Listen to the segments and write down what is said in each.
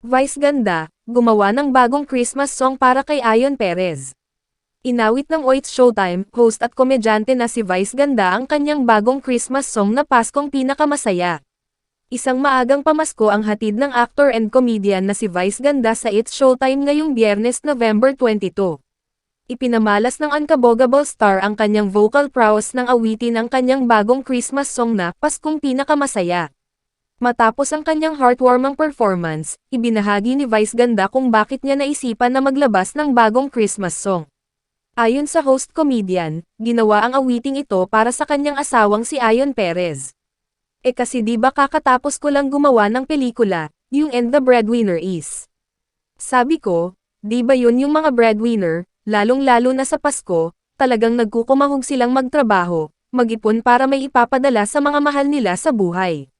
Vice Ganda, gumawa ng bagong Christmas song para kay Ayon Perez. Inawit ng Oits Showtime, host at komedyante na si Vice Ganda ang kanyang bagong Christmas song na Paskong Pinakamasaya. Isang maagang pamasko ang hatid ng actor and comedian na si Vice Ganda sa It's Showtime ngayong Biyernes November 22. Ipinamalas ng Unkabogable Star ang kanyang vocal prowess ng awitin ang kanyang bagong Christmas song na Paskong Pinakamasaya. Matapos ang kanyang heartwarming performance, ibinahagi ni Vice Ganda kung bakit niya naisipan na maglabas ng bagong Christmas song. Ayon sa host comedian, ginawa ang awiting ito para sa kanyang asawang si Ayon Perez. E kasi di ba kakatapos ko lang gumawa ng pelikula, yung And the Breadwinner is. Sabi ko, di ba yun yung mga breadwinner, lalong-lalo na sa Pasko, talagang nagkukumahog silang magtrabaho, mag-ipon para may ipapadala sa mga mahal nila sa buhay.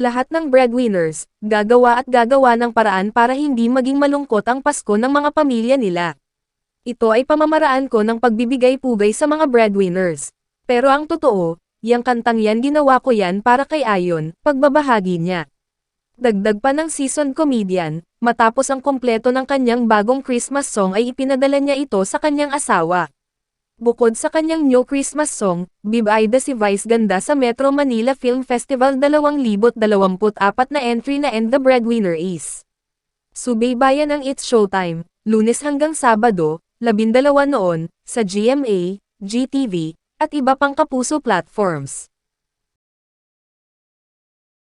Lahat ng breadwinners, gagawa at gagawa ng paraan para hindi maging malungkot ang Pasko ng mga pamilya nila. Ito ay pamamaraan ko ng pagbibigay pugay sa mga breadwinners. Pero ang totoo, yang kantang yan ginawa ko yan para kay Ayon, pagbabahagi niya. Dagdag pa ng season comedian, matapos ang kompleto ng kanyang bagong Christmas song ay ipinadala niya ito sa kanyang asawa. Bukod sa kanyang new Christmas song, bibida si Vice Ganda sa Metro Manila Film Festival 2024 na entry na And the Breadwinner is. Subaybayan ang It's Showtime, lunes hanggang Sabado, 12 noon, sa GMA, GTV, at iba pang kapuso platforms.